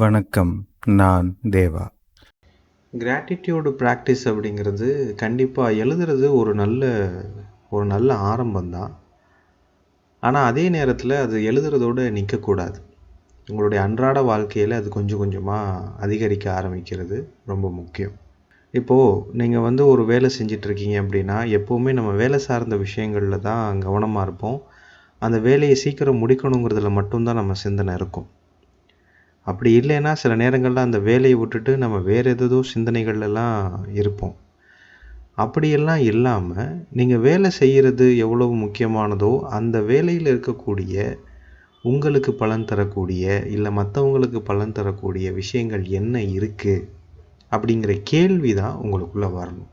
வணக்கம் நான் தேவா. Gratitude practice அப்படிங்கிறது கண்டிப்பாக எழுதுறது ஒரு நல்ல ஒரு நல்ல ஆரம்பம்தான். ஆனால் அதே நேரத்தில் அது எழுதுறதோடு நிற்கக்கூடாது உங்களுடைய அன்றாட வாழ்க்கையில் அது கொஞ்சம் கொஞ்சமாக அதிகரிக்க ஆரம்பிக்கிறது ரொம்ப முக்கியம். இப்போது நீங்கள் வந்து ஒரு வேலை செஞ்சிட்ருக்கீங்க அப்படின்னா எப்போவுமே நம்ம வேலை சார்ந்த விஷயங்களில் தான் கவனமாக இருப்போம். அந்த வேலையை சீக்கிரம் முடிக்கணுங்கிறதுல மட்டும்தான் நம்ம சிந்தனை இருக்கும். அப்படி இல்லைன்னா சில நேரங்களில் அந்த வேலையை விட்டுட்டு நம்ம வேறு ஏதேதோ சிந்தனைகள்லாம் இருப்போம். அப்படியெல்லாம் இல்லாமல் நீங்கள் வேலை செய்கிறது எவ்வளவு முக்கியமானதோ அந்த வேலையில் இருக்கக்கூடிய உங்களுக்கு பலன் தரக்கூடிய இல்லை மற்றவங்களுக்கு பலன் தரக்கூடிய விஷயங்கள் என்ன இருக்குது அப்படிங்கிற கேள்வி தான் உங்களுக்குள்ளே வரணும்.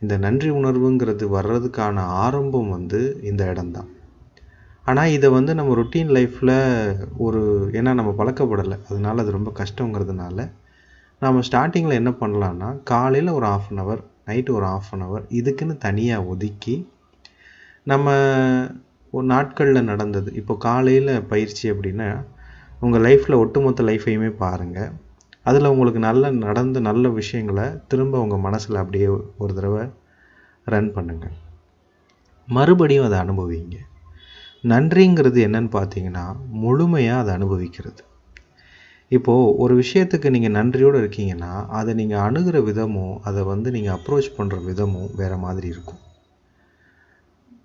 இந்த நன்றி உணர்வுங்கிறது வர்றதுக்கான ஆரம்பம் வந்து இந்த இடம்தான். ஆனால் இதை வந்து நம்ம ரொட்டீன் லைஃப்பில் ஒரு ஏன்னா நம்ம பழக்கப்படலை. அதனால அது ரொம்ப கஷ்டங்கிறதுனால நம்ம ஸ்டார்டிங்கில் என்ன பண்ணலான்னா காலையில் ஒரு half an hour night half an hour hour இதுக்குன்னு தனியாக ஒதுக்கி நம்ம ஒரு நாட்களில் நடந்தது. இப்போ காலையில் பயிற்சி அப்படின்னா உங்கள் லைஃப்பில் ஒட்டுமொத்த லைஃப்பையுமே பாருங்கள் அதில் உங்களுக்கு நல்ல நடந்த நல்ல விஷயங்களை திரும்ப உங்கள் மனசில் அப்படியே ஒரு தடவை ரன் பண்ணுங்கள் மறுபடியும் அதை அனுபவிங்க. நன்றிங்கிறது என்னன்னு பார்த்தீங்கன்னா முழுமையாக அதை அனுபவிக்கிறது. இப்போது ஒரு விஷயத்துக்கு நீங்கள் நன்றியோடு இருக்கீங்கன்னா அதை நீங்கள் அணுகிற விதமும் அதை வந்து நீங்கள் அப்ரோச் பண்ணுற விதமும் வேறு மாதிரி இருக்கும்.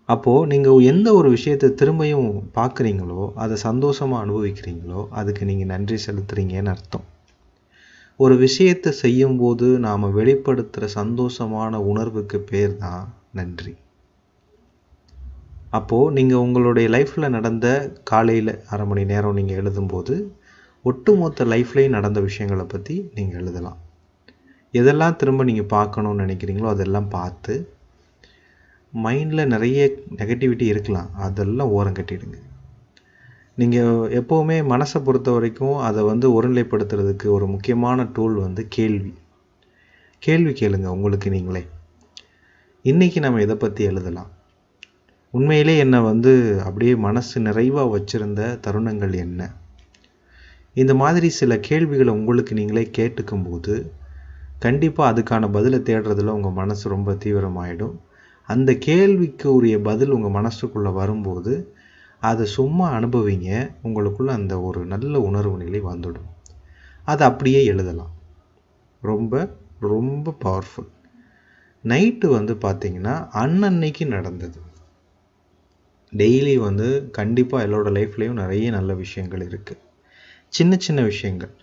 அப்போது நீங்கள் எந்த ஒரு விஷயத்தை திரும்பியும் பார்க்குறீங்களோ அதை சந்தோஷமாக அனுபவிக்கிறீங்களோ அதுக்கு நீங்கள் நன்றி செலுத்துறீங்கன்னு அர்த்தம். ஒரு விஷயத்தை செய்யும்போது நாம் வெளிப்படுத்துகிற சந்தோஷமான உணர்வுக்கு பேர் தான் நன்றி. அப்போது நீங்கள் உங்களுடைய லைஃப்பில் நடந்த காலையில் அரை மணி நேரம் நீங்கள் எழுதும்போது ஒட்டுமொத்த லைஃப்லேயும் நடந்த விஷயங்களை பற்றி நீங்கள் எழுதலாம். எதெல்லாம் திரும்ப நீங்கள் பார்க்கணுன்னு நினைக்கிறீங்களோ அதெல்லாம் பார்த்து மைண்டில் நிறைய நெகட்டிவிட்டி இருக்கலாம். அதெல்லாம் ஓரம் கட்டிடுங்க. நீங்கள் எப்போவுமே மனசை பொறுத்த வரைக்கும் அதை வந்து ஒருநிலைப்படுத்துறதுக்கு ஒரு முக்கியமான டூல் வந்து கேள்வி. கேள்வி கேளுங்க உங்களுக்கு நீங்களே. இன்றைக்கி நம்ம இதை பற்றி எழுதலாம்? உண்மையிலே என்னை வந்து அப்படியே மனசு நிறைவாக வச்சுருந்த தருணங்கள் என்ன? இந்த மாதிரி சில கேள்விகளை உங்களுக்கு நீங்களே கேட்டுக்கும்போது கண்டிப்பாக அதுக்கான பதிலை தேடுறதுல உங்கள் மனசு ரொம்ப தீவிரமாயிடும். அந்த கேள்விக்கு உரிய பதில் உங்கள் மனசுக்குள்ளே வரும்போது அதை சும்மா அனுபவிங்க உங்களுக்குள்ள அந்த ஒரு நல்ல உணர்வு நிலை வந்துடும். அதை அப்படியே எழுதலாம். ரொம்ப ரொம்ப பவர்ஃபுல் நைட்டு வந்து பார்த்திங்கன்னா அன்னன்னைக்கு நடந்தது. டெய்லி வந்து கண்டிப்பாக எல்லோட லைஃப்லேயும் நிறைய நல்ல விஷயங்கள் இருக்குது சின்ன சின்ன விஷயங்கள்.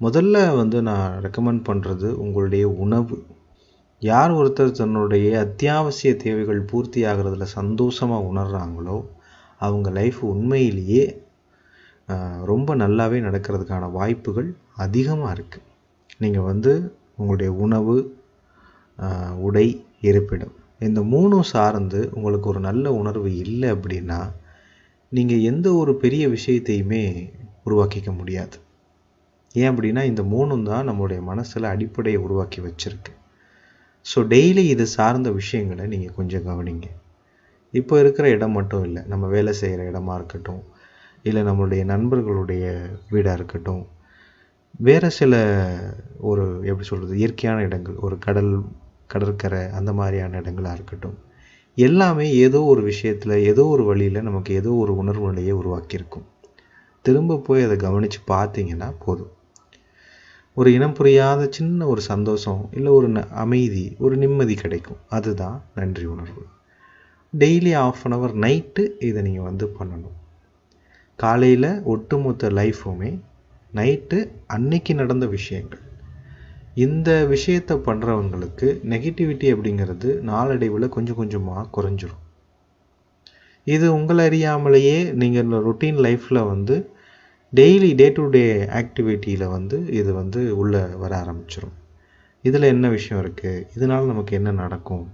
முதல்ல வந்து நான் ரெக்கமெண்ட் பண்ணுறது உங்களுடைய உணவு. யார் ஒருத்தர் தன்னுடைய அத்தியாவசிய தேவைகள் பூர்த்தி ஆகிறதுல சந்தோஷமாக உணர்கிறாங்களோ அவங்க லைஃப் உண்மையிலேயே ரொம்ப நல்லாவே நடக்கிறதுக்கான வாய்ப்புகள் அதிகமாக இருக்குது நீங்கள் வந்து உங்களுடைய உணவு உடை இருப்பிடம். இந்த மூணும் சார்ந்து உங்களுக்கு ஒரு நல்ல உணர்வு இல்லை அப்படின்னா நீங்கள் எந்த ஒரு பெரிய விஷயத்தையுமே உருவாக்கிக்க முடியாது. ஏன் அப்படின்னா இந்த மூணும் தான் நம்மளுடைய மனசில் அடிப்படையை உருவாக்கி வச்சுருக்கு. ஸோ டெய்லி இது சார்ந்த விஷயங்களை நீங்கள் கொஞ்சம் கவனிங்க. இப்போ இருக்கிற இடம் மட்டும் இல்லை. நம்ம வேலை செய்கிற இடமா இருக்கட்டும் இல்லை நம்மளுடைய நண்பர்களுடைய வீடாக இருக்கட்டும் வேறு சில ஒரு எப்படி சொல்கிறது இயற்கையான இடங்கள் ஒரு கடல் கடற்கரை அந்த மாதிரியான இடங்களாக இருக்கட்டும். எல்லாமே ஏதோ ஒரு விஷயத்தில் ஏதோ ஒரு வழியில் நமக்கு ஏதோ ஒரு உணர்வு நிலையை உருவாக்கியிருக்கும். திரும்ப போய் அதை கவனித்து பார்த்தீங்கன்னா போதும். ஒரு இனம் புரியாத சின்ன ஒரு சந்தோஷம் இல்லை ஒரு அமைதி ஒரு நிம்மதி கிடைக்கும். அதுதான் நன்றி உணர்வு. Daily half an hour night இதை நீங்கள் வந்து பண்ணணும். காலையில் ஒட்டுமொத்த லைஃப்புமே நைட்டு அன்னைக்கு நடந்த விஷயங்கள். இந்த விஷயத்தை பண்ணுறவங்களுக்கு நெகட்டிவிட்டி அப்படிங்கிறது நாளடைவில் கொஞ்சம் கொஞ்சமாக குறைஞ்சிரும். இது உங்களை அறியாமலேயே நீங்கள் ரொட்டீன் லைஃப்பில் வந்து டெய்லி டே டு டே ஆக்டிவிட்டியில் வந்து இது வந்து உள்ளே வர ஆரம்பிச்சிடும் இதில் என்ன விஷயம் இருக்குது இதனால் நமக்கு என்ன நடக்கும்?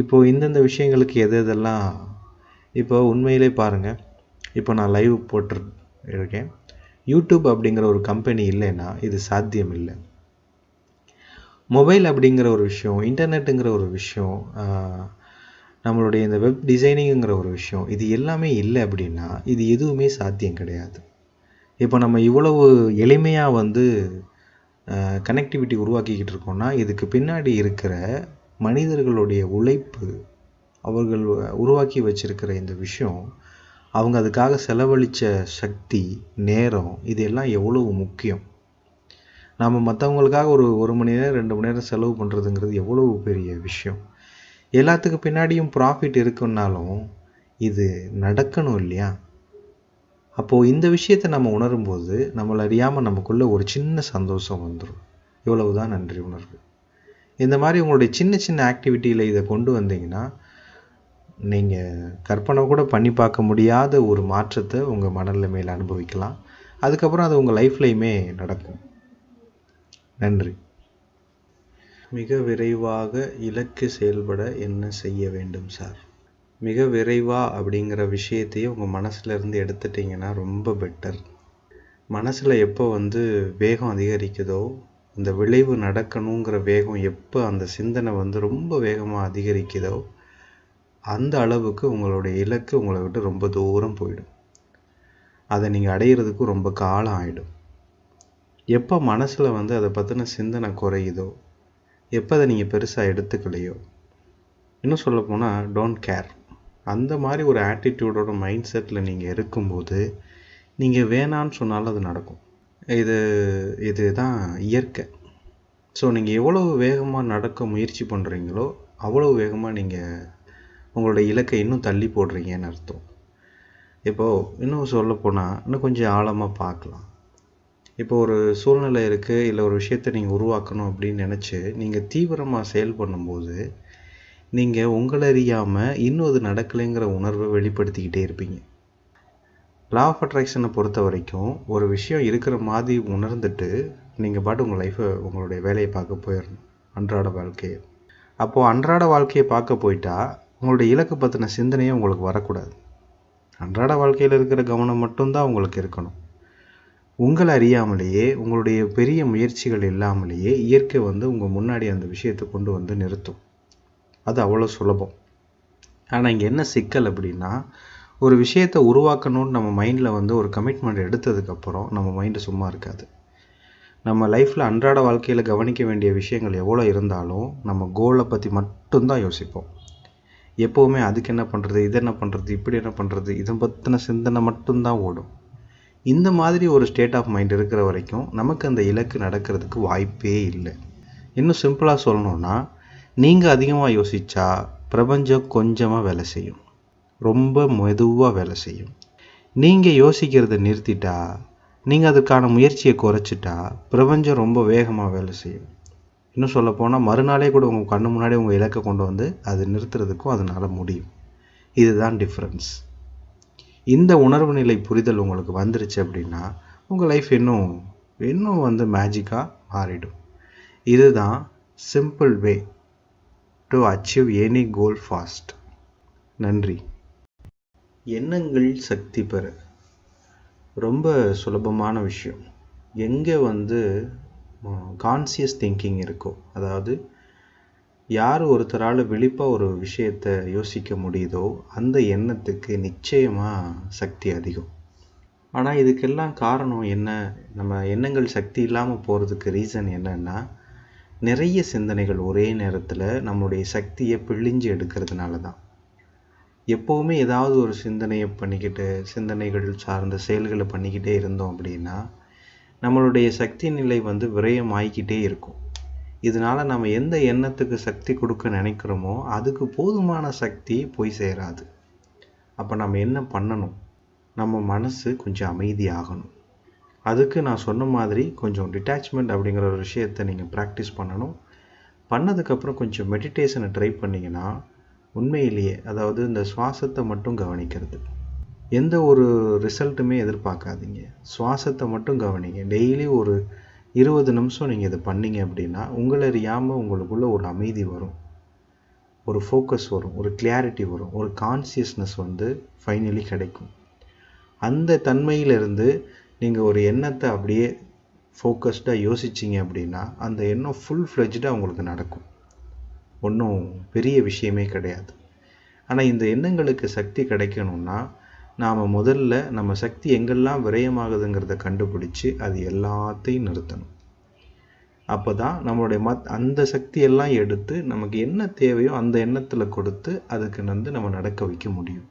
இப்போது இந்தந்த விஷயங்களுக்கு எது எதெல்லாம் இப்போ உண்மையிலே பாருங்கள் இப்போ நான் லைவ் போட்டு இருக்கேன் யூடியூப் அப்படிங்கிற ஒரு கம்பெனி இல்லைன்னா இது சாத்தியம் இல்லை. மொபைல் அப்படிங்கிற ஒரு விஷயம் இன்டர்நெட்டுங்கிற ஒரு விஷயம் நம்மளுடைய இந்த வெப் டிசைனிங்குங்கிற ஒரு விஷயம் இது எல்லாமே இல்லை அப்படின்னா இது எதுவுமே சாத்தியம் கிடையாது. இப்போ நம்ம இவ்வளவு எளிமையாக வந்து கனெக்டிவிட்டி உருவாக்கிக்கிட்டு இருக்கோம்னா இதுக்கு பின்னாடி இருக்கிற மனிதர்களுடைய உழைப்பு அவர்கள் உருவாக்கி வச்சிருக்கிற இந்த விஷயம் அவங்க அதுக்காக செலவழித்த சக்தி நேரம் இது எல்லாம் எவ்வளவு முக்கியம். நாம் மற்றவங்களுக்காக ஒரு ஒரு மணி நேரம் ரெண்டு மணி நேரம் செலவு பண்ணுறதுங்கிறது எவ்வளவு பெரிய விஷயம். எல்லாத்துக்கு பின்னாடியும் ப்ராஃபிட் இருக்குன்னாலும் இது நடக்கணும் இல்லையா? அப்போது இந்த விஷயத்தை நம்ம உணரும்போது நம்மளை அறியாமல் நமக்குள்ளே ஒரு சின்ன சந்தோஷம் வந்துடும் இவ்வளவுதான் நன்றி உணர்வு. இந்த மாதிரி உங்களுடைய சின்ன சின்ன ஆக்டிவிட்டியில் இதை கொண்டு வந்தீங்கன்னா நீங்கள் கற்பனை கூட பண்ணி பார்க்க முடியாத ஒரு மாற்றத்தை உங்கள் மனநிலைமையில் அனுபவிக்கலாம். அதுக்கப்புறம் அது உங்கள் லைஃப்லையுமே நடக்கும். நன்றி. மிக விரைவாக இலக்கு செயல்பட என்ன செய்ய வேண்டும் சார்? மிக விரைவாக அப்படிங்கிற விஷயத்தையே உங்கள் மனசுலேருந்து எடுத்துட்டிங்கன்னா ரொம்ப பெட்டர் மனசில் எப்போ வந்து வேகம் அதிகரிக்குதோ இந்த விளைவு நடக்கணுங்கிற வேகம் எப்போ அந்த சிந்தனை வந்து ரொம்ப வேகமாக அதிகரிக்குதோ அந்த அளவுக்கு உங்களுடைய இலக்கு உங்களை விட்டு ரொம்ப தூரம் போயிடும். அதை நீங்கள் அடையிறதுக்கு ரொம்ப காலம் ஆகிடும் எப்போ மனசில் வந்து அதை பற்றின சிந்தனை குறையுதோ எப்போ அதை நீங்கள் பெருசாக எடுத்துக்கலையோ இன்னும் சொல்லப்போனால் டோன்ட் கேர் அந்த மாதிரி ஒரு ஆட்டிடியூடோட மைண்ட் செட்டில் நீங்கள் இருக்கும்போது நீங்கள் வேணான்னு சொன்னாலும் அது நடக்கும். இது இதுதான் இயற்கை. ஸோ நீங்கள் எவ்வளவு வேகமாக நடக்க முயற்சி பண்ணுறீங்களோ அவ்வளோ வேகமாக நீங்கள் உங்களோட இலக்கை இன்னும் தள்ளி போடுறீங்கன்னு அர்த்தம். இப்போது இன்னும் சொல்லப்போனால் இன்னும் கொஞ்சம் ஆழமாக பார்க்கலாம். இப்போ ஒரு சூழ்நிலை இருக்குது இல்லை ஒரு விஷயத்தை நீங்கள் உருவாக்கணும் அப்படின்னு நினச்சி நீங்கள் தீவிரமாக செயல் பண்ணும்போது நீங்கள் உங்களை அறியாமல் இன்னும் அது நடக்கலைங்கிற உணர்வை வெளிப்படுத்திக்கிட்டே இருப்பீங்க. லா ஆஃப் அட்ராக்ஷனை பொறுத்த வரைக்கும் ஒரு விஷயம் இருக்கிற மாதிரி உணர்ந்துட்டு நீங்கள் பாட்டு உங்கள் லைஃப்பை உங்களுடைய வேலையை பார்க்க போயிடணும். அன்றாட வாழ்க்கையை. அப்போது அன்றாட வாழ்க்கையை பார்க்க போயிட்டா உங்களுடைய இலக்கு பற்றின சிந்தனையே உங்களுக்கு வரக்கூடாது. அன்றாட வாழ்க்கையில் இருக்கிற கவனம் மட்டும்தான் உங்களுக்கு இருக்கணும். உங்களை அறியாமலேயே உங்களுடைய பெரிய முயற்சிகள் இல்லாமலேயே இயற்கை வந்து உங்கள் முன்னாடி அந்த விஷயத்தை கொண்டு வந்து நிறுத்தும். அது அவ்வளோ சுலபம். ஆனால் இங்கே என்ன சிக்கல் அப்படின்னா ஒரு விஷயத்தை உருவாக்கணும்னு நம்ம மைண்டில் வந்து ஒரு கமிட்மெண்ட் எடுத்ததுக்கப்புறம் நம்ம மைண்டு சும்மா இருக்காது. நம்ம லைஃப்பில் அன்றாட வாழ்க்கையில் கவனிக்க வேண்டிய விஷயங்கள் எவ்வளோ இருந்தாலும் நம்ம கோலை பற்றி மட்டும்தான் யோசிப்போம். எப்போவுமே அதுக்கு என்ன பண்ணுறது இது என்ன பண்ணுறது இப்படி என்ன பண்ணுறது இதை பற்றின சிந்தனை மட்டும்தான் ஓடும். இந்த மாதிரி ஒரு ஸ்டேட் ஆஃப் மைண்ட் இருக்கிற வரைக்கும் நமக்கு அந்த இலக்கு நடக்கிறதுக்கு வாய்ப்பே இல்லை. இன்னும் சிம்பிளாக சொல்லணும்னா நீங்கள் அதிகமாக யோசித்தா பிரபஞ்சம் கொஞ்சமாக வேலை செய்யும். ரொம்ப மெதுவாக வேலை செய்யும். நீங்கள் யோசிக்கிறத நிறுத்திட்டா நீங்கள் அதுக்கான முயற்சியை குறைச்சிட்டா பிரபஞ்சம் ரொம்ப வேகமாக வேலை செய்யும். இன்னும் சொல்லப்போனால் மறுநாளே கூட உங்கள் கண்ணு முன்னாடி உங்கள் இலக்கை கொண்டு வந்து அது நிறுத்துறதுக்கும் அதனால் முடியும். இதுதான் டிஃப்ரென்ஸ் இந்த உணர்வு நிலை புரிதல் உங்களுக்கு வந்துருச்சு அப்படின்னா உங்கள் லைஃப் இன்னும் இன்னும் வந்து மேஜிக்காக மாறிடும். இதுதான் simple way to achieve any goal fast நன்றி. எண்ணங்கள் சக்தி பெற. ரொம்ப சுலபமான விஷயம். எங்கே வந்து கான்சியஸ் திங்கிங் இருக்கோ அதாவது யார் ஒருத்தரால் விழிப்பாக ஒரு விஷயத்தை யோசிக்க முடியுதோ அந்த எண்ணத்துக்கு நிச்சயமாக சக்தி அதிகம். ஆனால் இதுக்கெல்லாம் காரணம் என்ன? நம்ம எண்ணங்கள் சக்தி இல்லாமல் போகிறதுக்கு ரீசன் என்னன்னா நிறைய சிந்தனைகள் ஒரே நேரத்தில் நம்மளுடைய சக்தியை பிழிஞ்சு எடுக்கிறதுனால தான். எப்போவுமே ஏதாவது ஒரு சிந்தனையை பண்ணிக்கிட்டு சிந்தனைகள் சார்ந்த செயல்களை பண்ணிக்கிட்டே இருந்தோம் அப்படின்னா நம்மளுடைய சக்தி நிலை வந்து விரயமாகிக்கிட்டே இருக்கும். இதனால் நம்ம எந்த எண்ணத்துக்கு சக்தி கொடுக்க நினைக்கிறோமோ அதுக்கு போதுமான சக்தி போய் சேராது. அப்போ நம்ம என்ன பண்ணணும்? நம்ம மனசு கொஞ்சம் அமைதியாகணும். அதுக்கு நான் சொன்ன மாதிரி கொஞ்சம் டிட்டாச்மெண்ட் அப்படிங்கிற ஒரு விஷயத்தை நீங்கள் ப்ராக்டிஸ் பண்ணணும். பண்ணதுக்கப்புறம் கொஞ்சம் மெடிடேஷனை ட்ரை பண்ணிங்கன்னா உண்மையிலேயே அதாவது இந்த சுவாசத்தை மட்டும் கவனிக்கிறது. எந்த ஒரு ரிசல்ட்டுமே எதிர்பார்க்காதீங்க. சுவாசத்தை மட்டும் கவனிங்க. டெய்லி ஒரு இருபது நிமிஷம் நீங்கள் இதை பண்ணீங்க அப்படின்னா உங்களை அறியாமல் உங்களுக்குள்ள ஒரு அமைதி வரும். ஒரு ஃபோக்கஸ் வரும். ஒரு கிளாரிட்டி வரும். ஒரு கான்சியஸ்னஸ் வந்து ஃபைனலி கிடைக்கும். அந்த தன்மையிலிருந்து நீங்கள் ஒரு எண்ணத்தை அப்படியே ஃபோக்கஸ்டாக யோசிச்சிங்க அப்படின்னா அந்த எண்ணம் ஃபுல் ஃப்ளெஜ்டாக உங்களுக்கு நடக்கும். ஒன்றும் பெரிய விஷயமே கிடையாது. ஆனால் இந்த எண்ணங்களுக்கு சக்தி கிடைக்கணும்னா நாம் முதல்ல நம்ம சக்தி எங்கெல்லாம் விரயமாகுதுங்கிறத கண்டுபிடிச்சு அது எல்லாத்தையும் நிறுத்தணும். அப்போ தான் நம்மளுடைய மத் அந்த சக்தியெல்லாம் எடுத்து நமக்கு என்ன தேவையோ அந்த எண்ணத்தில் கொடுத்து அதுக்கு வந்து நம்ம நடக்க வைக்க முடியும்.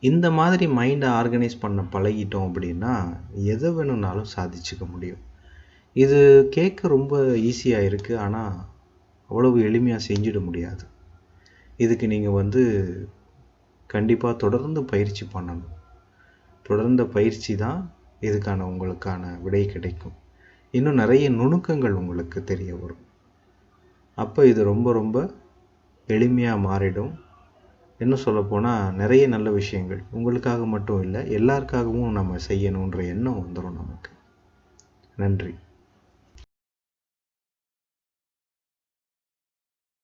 இந்த மாதிரி மைண்டை ஆர்கனைஸ் பண்ண பழகிட்டோம் அப்படின்னா எதை வேணும்னாலும் சாதிச்சுக்க முடியும். இது கேட்க ரொம்ப ஈஸியாக இருக்குது ஆனால் அவ்வளவு எளிமையாக செஞ்சிட முடியாது. இதுக்கு நீங்கள் வந்து கண்டிப்பாக தொடர்ந்து பயிற்சி பண்ணணும். தொடர்ந்த பயிற்சி தான் இதுக்கான உங்களுக்கான விடை கிடைக்கும். இன்னும் நிறைய நுணுக்கங்கள் உங்களுக்கு தெரிய வரும். அப்போ இது ரொம்ப ரொம்ப எளிமையாக மாறிடும். இன்னும் சொல்லப்போனால் நிறைய நல்ல விஷயங்கள் உங்களுக்காக மட்டும் இல்லை எல்லாருக்காகவும் நம்ம செய்யணுன்ற எண்ணம் வந்துடும் நமக்கு. நன்றி.